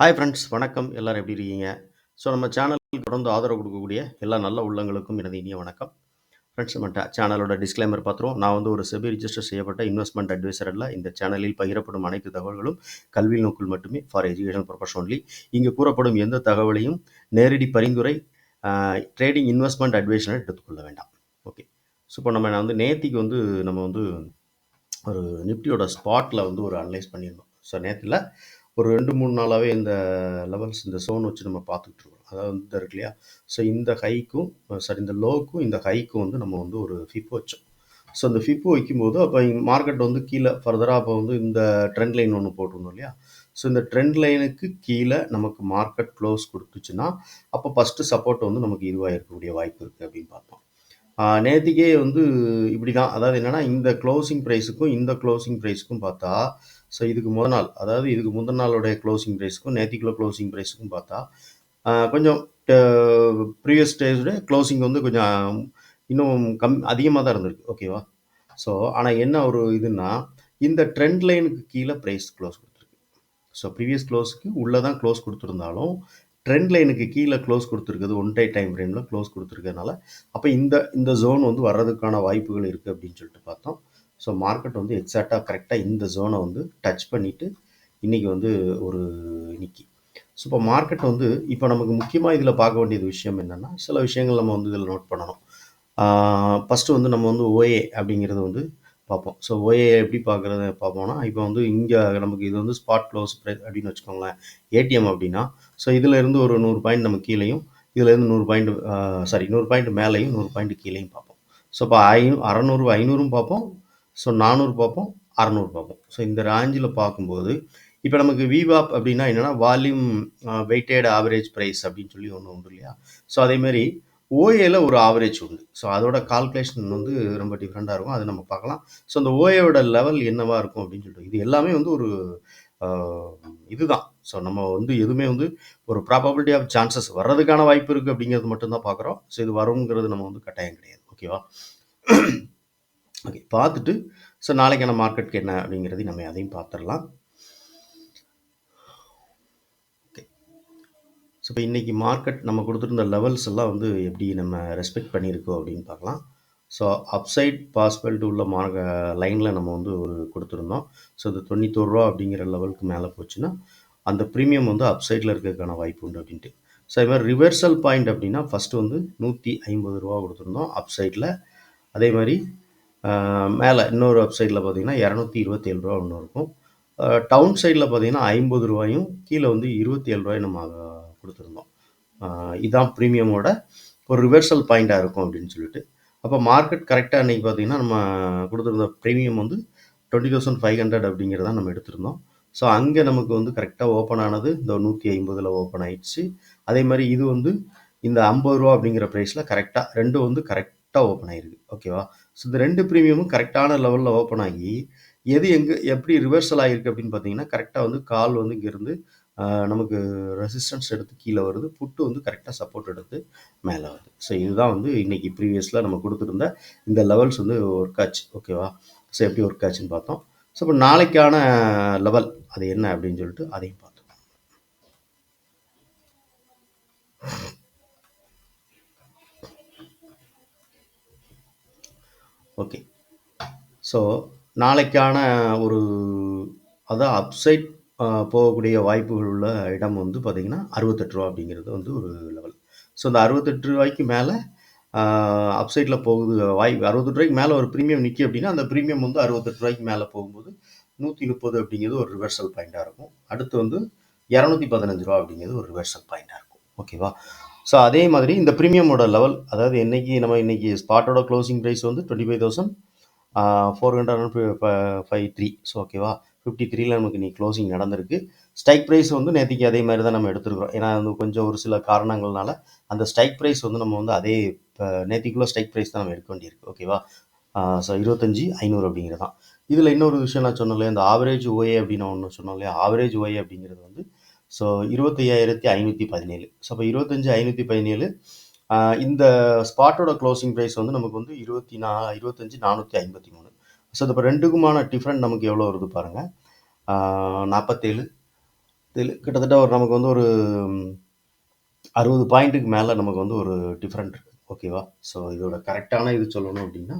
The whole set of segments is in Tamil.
ஹாய் ஃப்ரெண்ட்ஸ் வணக்கம். எல்லோரும் எப்படி இருக்கீங்க? ஸோ நம்ம சேனலுக்கு தொடர்ந்து ஆதரவு கொடுக்கக்கூடிய எல்லா நல்ல உள்ளங்களுக்கும் எனது இனிய வணக்கம். ஃப்ரெண்ட்ஸ் நம்ம சேனலோட டிஸ்க்ளைமர் பார்த்துருவோம். நான் வந்து ஒரு செபி ரிஜிஸ்டர் செய்யப்பட்ட இன்வெஸ்ட்மெண்ட் அட்வைசர் அல்ல. இந்த சேனலில் பகிரப்படும் அனைத்து தகவல்களும் கல்வி நோக்கில் மட்டுமே ஃபார் எஜுகேஷன் பர்பஸ் ஒன்லி இங்கே கூறப்படும் எந்த தகவலையும் நேரடி பரிந்துரை ட்ரேடிங் இன்வெஸ்ட்மெண்ட் அட்வைஸனை எடுத்துக்கொள்ள வேண்டாம். ஓகே ஸோ இப்போ நம்ம வந்து நேத்திக்கு வந்து நம்ம வந்து ஒரு நிஃப்டியோட ஸ்பாட்டில் வந்து ஒரு அனலைஸ் பண்ணியிருந்தோம். ஸோ நேற்றுல ஒரு ரெண்டு மூணு நாளாகவே இந்த லெவல்ஸ் இந்த சோன் வச்சு நம்ம பார்த்துட்டு இருக்கோம். அதாவது வந்து இருக்கு இல்லையா? ஸோ இந்த ஹைக்கும் சாரி uh, இந்த லோக்கும் இந்த ஹைக்கும் வந்து நம்ம வந்து ஒரு ஃபிப் வச்சோம். ஸோ அந்த ஃபிப்பு வைக்கும்போது அப்போ மார்க்கெட் வந்து கீழே ஃபர்தராக அப்போ வந்து இந்த ட்ரெண்ட் லைன் ஒன்று போட்டிருந்தோம் இல்லையா? ஸோ இந்த ட்ரெண்ட் லைனுக்கு கீழே நமக்கு மார்க்கெட் க்ளோஸ் கொடுத்துச்சுன்னா அப்போ ஃபஸ்ட்டு சப்போர்ட் வந்து நமக்கு இதுவாக இருக்கக்கூடிய வாய்ப்பு இருக்குது அப்படின்னு பார்த்தோம். நேற்றுக்கே வந்து இப்படி தான் அதாவது என்னென்னா இந்த க்ளோசிங் ப்ரைஸுக்கும் இந்த க்ளோசிங் ப்ரைஸுக்கும் பார்த்தா ஸோ இதுக்கு முத நாள் அதாவது இதுக்கு முந்தின நாளுடைய க்ளோசிங் ப்ரைஸுக்கும் நேத்திக்குள்ள க்ளோசிங் ப்ரைஸுக்கும் பார்த்தா கொஞ்சம் ப்ரீவியஸ் ஸ்டேஜோட க்ளோசிங் வந்து கொஞ்சம் இன்னும் கம் அதிகமாக தான் இருந்திருக்கு. ஓகேவா ஸோ ஆனால் என்ன ஒரு இதுன்னா இந்த ட்ரெண்ட் லைனுக்கு கீழே ப்ரைஸ் க்ளோஸ் கொடுத்துருக்கு. ஸோ ப்ரீவியஸ் க்ளோஸுக்கு உள்ளே தான் க்ளோஸ் கொடுத்துருந்தாலும் ட்ரெண்ட் லைனுக்கு கீழே க்ளோஸ் கொடுத்துருக்குது ஒன் டே டைம் ஃப்ரேமில் க்ளோஸ் கொடுத்துருக்கனால அப்போ இந்த இந்த ஜோன் வந்து வர்றதுக்கான வாய்ப்புகள் இருக்குது அப்படின்னு சொல்லிட்டு பார்த்தோம். ஸோ மார்க்கெட் வந்து எக்ஸாக்டாக கரெக்டாக இந்த ஜோனை வந்து டச் பண்ணிவிட்டு இன்றைக்கி வந்து ஒரு இன்னைக்கு ஸோ இப்போ மார்க்கெட் வந்து இப்போ நமக்கு முக்கியமாக இதில் பார்க்க வேண்டியது விஷயம் என்னென்னா சில விஷயங்கள் நம்ம வந்து இதில் நோட் பண்ணணும். ஃபஸ்ட்டு வந்து நம்ம வந்து ஓஏ அப்படிங்கிறது வந்து பார்ப்போம். ஸோ ஓஏ எப்படி பார்க்குறது பார்ப்போம்னா இப்போ வந்து இங்கே நமக்கு இது வந்து ஸ்பாட் க்ளோஸ் ப்ரைஸ் அப்படின்னு வச்சுக்கோங்களேன். ஏடிஎம் அப்படின்னா ஸோ இதில் இருந்து ஒரு நூறு பாயிண்ட் நம்ம கீழேயும் இதுலேருந்து நூறு பாயிண்ட் சாரி நூறு பாயிண்ட் மேலேயும் நூறு பாயிண்ட் கீழேயும் பார்ப்போம். ஸோ இப்போ ஐ அறநூறு ஐநூறும் பார்ப்போம். ஸோ நானூறு பார்ப்போம் அறநூறு பார்ப்போம். ஸோ இந்த ரேஞ்சில் பார்க்கும்போது இப்போ நமக்கு விவாப் அப்படின்னா என்னென்னா வால்யூம் வெயிட்டட் ஆவரேஜ் ப்ரைஸ் அப்படின்னு சொல்லி ஒன்று உண்டு இல்லையா? ஸோ அதேமாரி ஓஏல ஒரு ஆவரேஜ் உண்டு. ஸோ அதோட கால்குலேஷன் வந்து ரொம்ப டிஃப்ரெண்ட்டாக இருக்கும். அதை நம்ம பார்க்கலாம். ஸோ அந்த ஓஏவோட லெவல் என்னவா இருக்கும் அப்படின்னு சொல்லிட்டு. இது எல்லாமே வந்து ஒரு இதுதான். ஸோ நம்ம வந்து எதுவுமே வந்து ஒரு ப்ராபபிலிட்டி ஆஃப் சான்சஸ் வர்றதுக்கான வாய்ப்பு இருக்குது அப்படிங்கிறது மட்டும்தான் பார்க்குறோம். ஸோ இது வருங்கிறது நம்ம வந்து கட்டாயம் கிடையாது. ஓகேவா ஓகே பார்த்துட்டு ஸோ நாளைக்கான மார்க்கெட்டுக்கு என்ன அப்படிங்கிறதையும் நம்ம அதையும் பார்த்துடலாம். ஸோ இப்போ இன்றைக்கி மார்க்கெட் நம்ம கொடுத்துருந்த லெவல்ஸ் எல்லாம் வந்து எப்படி நம்ம ரெஸ்பெக்ட் பண்ணியிருக்கோம் அப்படின்னு பார்க்கலாம். ஸோ அப்சைட் பாசிபிலிட்டி உள்ள மார்க்க லைனில் நம்ம வந்து ஒரு கொடுத்துருந்தோம். ஸோ இந்த தொண்ணூத்தோரு ரூபா அப்படிங்கிற லெவலுக்கு மேலே போச்சுன்னா அந்த ப்ரீமியம் வந்து அப்சைடில் இருக்கிறதுக்கான வாய்ப்பு உண்டு அப்படின்ட்டு. ஸோ இது மாதிரி ரிவர்சல் பாயிண்ட் அப்படின்னா ஃபஸ்ட்டு வந்து நூற்றி ஐம்பது ரூபா கொடுத்துருந்தோம் அப்சைடில் அதே மாதிரி மேலே இன்னொரு வெப்சைட்டில் பார்த்தீங்கன்னா இரநூத்தி இருபத்தேழு ரூபா ஒன்று இருக்கும். டவுன் சைடில் பார்த்தீங்கன்னா ஐம்பது ரூபாயும் கீழே வந்து இருபத்தி ஏழு ரூபாயும் நம்ம கொடுத்துருந்தோம். இதுதான் ப்ரீமியமோட ஒரு ரிவர்சல் பாயிண்ட்டாக இருக்கும் அப்படின்னு சொல்லிட்டு. அப்போ மார்க்கெட் கரெக்டாக அன்றைக்கி பார்த்தீங்கன்னா நம்ம கொடுத்துருந்த ப்ரீமியம் வந்து டுவெண்ட்டி தௌசண்ட் ஃபைவ் ஹண்ட்ரட் அப்படிங்கிறத நம்ம எடுத்திருந்தோம். ஸோ அங்கே நமக்கு வந்து கரெக்டாக ஓப்பன் ஆனது இந்த நூற்றி ஐம்பதில் ஓப்பன் ஆயிடுச்சு. அதே மாதிரி இது வந்து இந்த ஐம்பது ரூபா அப்படிங்கிற ப்ரைஸில் கரெக்டாக ரெண்டும் வந்து கரெக்டாக ஓப்பன் ஆகிருக்கு ஓகேவா ஸோ இந்த ரெண்டு ப்ரீமியமும் கரெக்டான லெவலில் ஓப்பன் ஆகி எது எங்கே எப்படி ரிவர்சல் ஆகிருக்கு அப்படின்னு பார்த்தீங்கன்னா கரெக்டாக வந்து கால் வந்து இங்கேருந்து நமக்கு ரெசிஸ்டன்ஸ் எடுத்து கீழே வருது புட்டு வந்து கரெக்டாக சப்போர்ட் எடுத்து மேலே வருது. ஸோ இதுதான் வந்து இன்றைக்கி ப்ரீவியஸில் நம்ம கொடுத்துருந்த இந்த லெவல்ஸ் வந்து ஒர்க் ஆச்சு. ஓகேவா ஸோ எப்படி ஒர்க் ஆச்சுன்னு பார்த்தோம். ஸோ இப்போ நாளைக்கான லெவல் அது என்ன அப்படின்னு சொல்லிட்டு அதையும் பார்த்தோம். ஓகே ஸோ நாளைக்கான ஒரு அதான் அப்சைட் போகக்கூடிய வாய்ப்புகள் உள்ள இடம் வந்து பார்த்திங்கன்னா அறுபத்தெட்டு ரூபா அப்படிங்கிறது வந்து ஒரு லெவல் ஸோ இந்த அறுபத்தெட்டு ரூபாய்க்கு மேலே அப்சைட்டில் போகுது வாய்ப்பு அறுபத்தெட்டு ரூபாய்க்கு மேலே ஒரு ப்ரீமியம் நிற்கி அப்படின்னா அந்த ப்ரீமியம் வந்து அறுபத்தெட்டு ரூபாய்க்கு மேலே போகும்போது நூற்றி முப்பது அப்படிங்கிறது ஒரு ரிவர்சல் பாயிண்ட்டாக இருக்கும். அடுத்து வந்து இரநூத்தி பதினஞ்சு ரூபா அப்படிங்கிறது ஒரு ரிவர்சல் பாயிண்ட்டாக இருக்கும். ஓகேவா ஸோ அதே மாதிரி இந்த ப்ரீமியமோட லெவல் அதாவது இன்றைக்கி நம்ம இன்றைக்கி ஸ்பாட்டோட க்ளோசிங் ப்ரைஸ் வந்து twenty five thousand four hundred five three so ஓகேவா ஃபிஃப்டி த்ரீல நமக்கு இன்னைக்கு க்ளோசிங் நடந்திருக்கு. ஸ்ட்ரைக் ப்ரைஸ் வந்து நேற்றுக்கு அதே மாதிரி தான் நம்ம எடுத்துருக்கிறோம். ஏன்னா வந்து கொஞ்சம் ஒரு சில காரணங்கள்னால அந்த ஸ்ட்ரைக் ப்ரைஸ் வந்து நம்ம வந்து அதே இப்போ நேற்றுக்குள்ள ஸ்ட்ரைக் ப்ரைஸ் தான் நம்ம எடுக்க வேண்டியிருக்கு. ஓகேவா ஸோ இருபத்தஞ்சி ஐநூறு அப்படிங்கிறது தான் இதில் இன்னொரு விஷயம் நான் சொன்னேன் இந்த ஆவரேஜ் ஓஏ அப்படின்னு ஒன்று சொன்னோம் இல்லையா? ஆவரேஜ் ஓஏ அப்படிங்கிறது வந்து ஸோ இருபத்தையாயிரத்தி ஐநூற்றி பதினேழு. ஸோ அப்போ இருபத்தஞ்சி ஐநூற்றி பதினேழு இந்த ஸ்பாட்டோட க்ளோசிங் ப்ரைஸ் வந்து நமக்கு வந்து இருபத்தி நா இருபத்தஞ்சி நானூற்றி ஐம்பத்தி மூணு. ஸோ இப்போ ரெண்டுக்குமான டிஃப்ரெண்ட் நமக்கு எவ்வளோ வருது பாருங்கள் நாற்பத்தேழு இதில் கிட்டத்தட்ட ஒரு நமக்கு வந்து ஒரு அறுபது பாயிண்ட்டுக்கு மேலே நமக்கு வந்து ஒரு டிஃப்ரெண்ட் இருக்குது ஓகேவா ஸோ இதோட கரெக்டான இது சொல்லணும் அப்படின்னா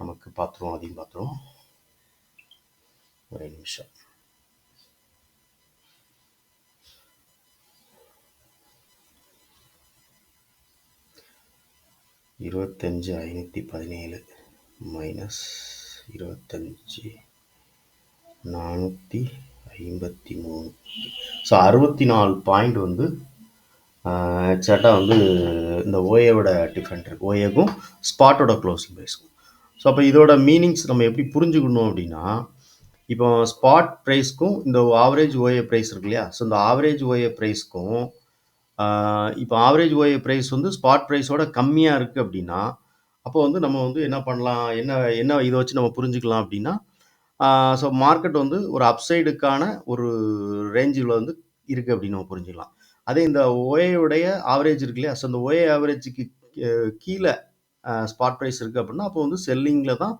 நமக்கு பார்த்துருவோம் அதையும் பார்த்துருவோம். ஒரே நிமிஷம். இருபத்தஞ்சி ஐநூற்றி பதினேழு மைனஸ் இருபத்தஞ்சி நானூற்றி ஐம்பத்தி மூணு ஸோ அறுபத்தி நாலு பாயிண்ட் வந்து எக்ஸாக்டாக வந்து இந்த ஓஏவோட டிஃப்ரெண்ட் இருக்குது ஓஏக்கும் ஸ்பாட்டோட க்ளோசிங் ப்ரைஸ்க்கும் ஸோ அப்போ இதோட மீனிங்ஸ் நம்ம எப்படி புரிஞ்சுக்கணும் அப்படின்னா இப்போ ஸ்பாட் ப்ரைஸ்க்கும் இந்த ஆவரேஜ் ஓஏ ப்ரைஸ் இருக்கு இல்லையா? ஸோ இந்த ஆவரேஜ் ஓஏ ப்ரைஸ்க்கும் இப்போ ஆவரேஜ் ஓஏ ப்ரைஸ் வந்து ஸ்பாட் ப்ரைஸோட கம்மியாக இருக்குது அப்படின்னா அப்போ வந்து நம்ம வந்து என்ன பண்ணலாம்? என்ன என்ன இதை வச்சு நம்ம புரிஞ்சுக்கலாம் அப்படின்னா ஸோ மார்க்கெட் வந்து ஒரு அப்சைடுக்கான ஒரு ரேஞ்சில் வந்து இருக்குது அப்படின்னு நம்ம புரிஞ்சுக்கலாம். அதே இந்த ஓஏயுடைய ஆவரேஜ் இருக்கு இல்லையா? ஸோ இந்த ஓஏ ஆவரேஜுக்கு கீழே ஸ்பாட் ப்ரைஸ் இருக்குது அப்படின்னா அப்போ வந்து செல்லிங்கில் தான்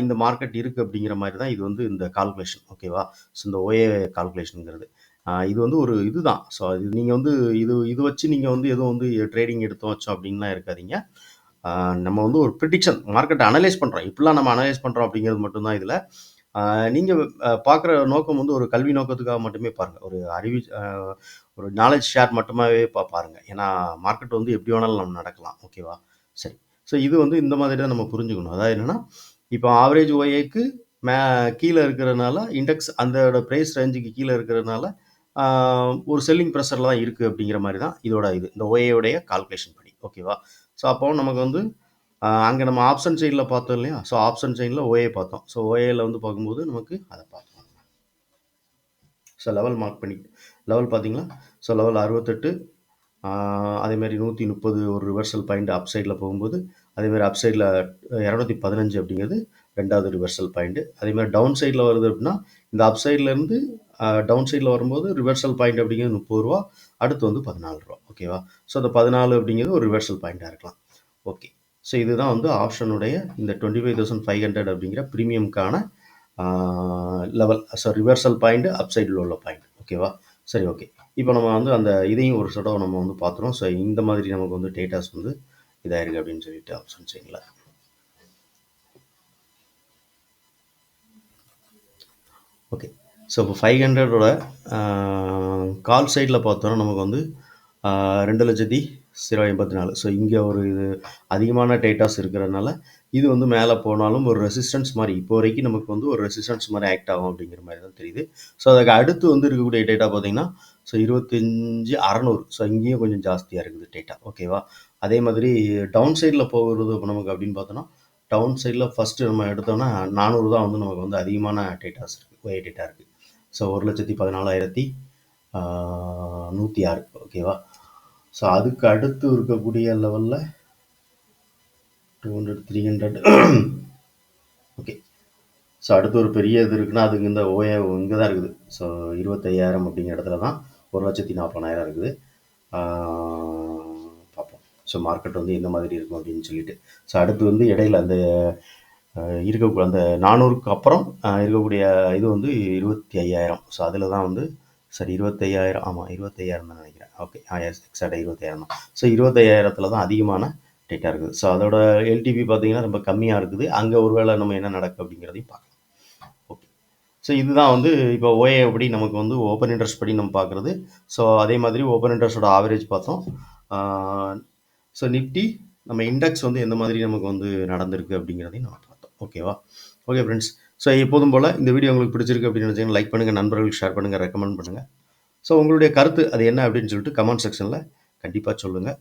இந்த மார்க்கெட் இருக்குது அப்படிங்கிற மாதிரி தான் இது வந்து இந்த கால்குலேஷன் ஓகேவா ஸோ இந்த ஓஏ கால்குலேஷனுங்கிறது இது வந்து ஒரு இதுதான். ஸோ இது நீங்கள் வந்து இது இது வச்சு நீங்கள் வந்து எதுவும் வந்து ட்ரேடிங் எடுத்தோம் வச்சோம் அப்படின்லாம் இருக்காதீங்க. நம்ம வந்து ஒரு ப்ரிடிக்ஷன் மார்க்கெட்டை அனலைஸ் பண்ணுறோம் இப்படிலாம் நம்ம அனலைஸ் பண்ணுறோம் அப்படிங்கிறது மட்டும்தான் இதில். நீங்கள் பார்க்குற நோக்கம் வந்து ஒரு கல்வி நோக்கத்துக்காக மட்டுமே பாருங்கள் ஒரு அறிவி ஒரு நாலேஜ் ஷேர் மட்டுமாவே பா பாருங்கள் ஏன்னா மார்க்கெட் வந்து எப்படி வேணாலும் நம்ம நடக்கலாம். ஓகேவா சரி. ஸோ இது வந்து இந்த மாதிரி தான் நம்ம புரிஞ்சுக்கணும். அதாவது என்னென்னா இப்போ ஆவரேஜ் ஓஏக்கு மே கீழே இருக்கிறதுனால இண்டெக்ஸ் அந்த ப்ரைஸ் ரேஞ்சுக்கு கீழே இருக்கிறதுனால ஒரு செல்லிங் ப்ரெஷரில் தான் இருக்குது அப்படிங்கிற மாதிரி தான் இதோட இது. இந்த ஓஏவுடைய கால்குலேஷன் படி. ஓகேவா ஸோ அப்போ நமக்கு வந்து அங்கே நம்ம ஆப்ஷன் சைடில் பார்த்தோம் இல்லையா? ஸோ ஆப்ஷன் செயினில் ஓஏ பார்த்தோம். ஸோ ஓஏயில் வந்து பார்க்கும்போது நமக்கு அதை பார்த்தோம். ஸோ லெவல் மார்க் பண்ணி லெவல் பார்த்தீங்களா? ஸோ லெவல் அறுபத்தெட்டு அதேமாதிரி நூற்றி முப்பது ஒரு ரிவர்சல் பாயிண்ட் அப் சைடில் போகும்போது அதேமாதிரி அப் சைடில் இரநூத்தி பதினஞ்சு அப்படிங்கிறது ரெண்டாவது ரிவர்சல் பாயிண்ட்டு அதேமாதிரி டவுன் சைடில் வருது அப்படின்னா இந்த அப் சைட்லேருந்து டவுன் சைடில் வரும்போது ரிவர்சல் பாயிண்ட் அப்படிங்கிறது முப்பது ரூபா அடுத்து வந்து பதினாலு ரூபா ஓகேவா ஸோ அந்த பதினாலு அப்படிங்கிறது ஒரு ரிவர்சல் பாயிண்ட்டாக இருக்கலாம். ஓகே ஸோ இதுதான் வந்து ஆப்ஷனுடைய இந்த twenty five thousand five hundred அப்படிங்கிற ப்ரீமியம்க்கான level so reversal point up சைடில் உள்ள பாயிண்ட் ஓகேவா சரி ஓகே இப்போ நம்ம வந்து அந்த இதையும் ஒரு சடவை நம்ம வந்து பார்த்துருவோம் ஸோ இந்த மாதிரி நமக்கு வந்து டேட்டாஸ் வந்து இதாயிருக்கு அப்படின்னு சொல்லிட்டு ஆப்ஷன் சரிங்களா? ஓகே ஸோ இப்போ ஃபைவ் ஹண்ட்ரடோட கால் சைடில் பார்த்தோன்னா நமக்கு வந்து ரெண்டு லட்சத்தி ஜீரோ எண்பத்தி நாலு ஸோ இங்கே ஒரு இது அதிகமான டேட்டாஸ் இருக்கிறதுனால இது வந்து மேலே போனாலும் ஒரு ரெசிஸ்டன்ஸ் மாதிரி இப்போ வரைக்கும் நமக்கு வந்து ஒரு ரெசிஸ்டன்ஸ் மாதிரி ஆக்ட் ஆகும் அப்படிங்கிற மாதிரி தான் தெரியுது. ஸோ அதுக்கு அடுத்து வந்து இருக்கக்கூடிய டேட்டா பார்த்தீங்கன்னா ஸோ இருபத்தஞ்சி அறநூறு. ஸோ இங்கேயும் கொஞ்சம் ஜாஸ்தியாக இருக்குது டேட்டா ஓகேவா அதே மாதிரி டவுன் சைடில் போகிறது இப்போ நமக்கு அப்படின்னு பார்த்தோன்னா டவுன் சைடில் ஃபஸ்ட்டு நம்ம எடுத்தோம்னா நானூறு தான் வந்து நமக்கு வந்து அதிகமான டேட்டாஸ் இருக்குது ஒய டேட்டா இருக்குது ஸோ ஒரு லட்சத்தி பதினாலாயிரத்தி நூற்றி ஆறு ஓகேவா ஸோ அதுக்கு அடுத்து இருக்கக்கூடிய லெவலில் two hundred three hundred okay so அடுத்து ஒரு பெரிய இது இருக்குன்னா அதுக்கு இந்த ஓஏ இங்கே தான் இருக்குது. ஸோ இருபத்தையாயிரம் அப்படிங்கிற இடத்துல தான் ஒரு லட்சத்தி நாற்பதாயிரம் இருக்குது. பார்ப்போம். ஸோ மார்க்கெட் வந்து எந்த மாதிரி இருக்கும் அப்படின்னு சொல்லிட்டு. ஸோ அடுத்து வந்து இடையில அந்த இருக்கக்கூடிய அந்த நானூறுக்கு அப்புறம் இருக்கக்கூடிய இது வந்து இருபத்தி ஐயாயிரம். ஸோ அதில் தான் வந்து சரி இருபத்தையாயிரம் ஆமாம் இருபத்தையாயிரம் தான் நினைக்கிறேன். ஓகே எக்ஸாக்டாக இருபத்தையாயிரம் தான். ஸோ இருபத்தையாயிரத்தில் தான் அதிகமான டேட்டா இருக்குது. ஸோ அதோட எல்டிபி பார்த்தீங்கன்னா ரொம்ப கம்மியாக இருக்குது. அங்கே ஒருவேளை நம்ம என்ன நடக்கும் அப்படிங்கிறதையும் பார்க்கலாம். ஓகே ஸோ இதுதான் வந்து இப்போ ஓஏ எப்படி நமக்கு வந்து ஓப்பன் இன்ட்ரெஸ்ட் படி நம்ம பார்க்குறது ஸோ அதே மாதிரி ஓப்பன் இன்ட்ரெஸ்டோட ஆவரேஜ் பார்த்தோம். ஸோ நிஃப்டி நம்ம இண்டெக்ஸ் வந்து எந்த மாதிரி நமக்கு வந்து நடந்திருக்கு அப்படிங்கிறதையும் நம்ம ஓகேவா? ஓகே ஃப்ரெண்ட்ஸ் ஸோ எப்போதும் போல் இந்த வீடியோ உங்களுக்கு பிடிச்சிருக்கு அப்படின்னு நினச்சிங்கன்னா லைக் பண்ணுங்கள் நண்பர்களுக்கு ஷேர் பண்ணுங்கள் ரெக்கமெண்ட் பண்ணுங்கள் ஸோ உங்களுடைய கருத்து அது என்ன அப்படின்னு சொல்லிட்டு கமெண்ட் செக்ஷனில் கண்டிப்பாக சொல்லுங்கள்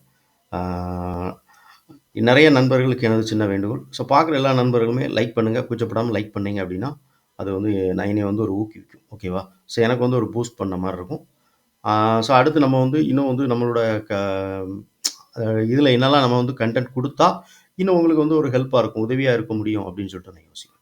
நிறைய நண்பர்களுக்கு எனது சின்ன வேண்டுகோள். ஸோ பார்க்குற எல்லா நண்பர்களுமே லைக் பண்ணுங்கள் கூச்சப்படாமல் லைக் பண்ணிங்க அப்படின்னா அது வந்து நான் என்னை வந்து ஒரு ஊக்குவிக்கும். ஓகேவா? ஸோ எனக்கு வந்து ஒரு பூஸ்ட் பண்ண மாதிரி இருக்கும். ஸோ அடுத்து நம்ம வந்து இன்னும் வந்து நம்மளோட க இதில் என்னெல்லாம் நம்ம வந்து கண்டென்ட் கொடுத்தா இன்னும் உங்களுக்கு வந்து ஒரு ஹெல்ப்பாக இருக்கும் உதவியாக இருக்க முடியும் அப்படின்னு சொல்லிட்டு நான் யோசிக்கிறேன்.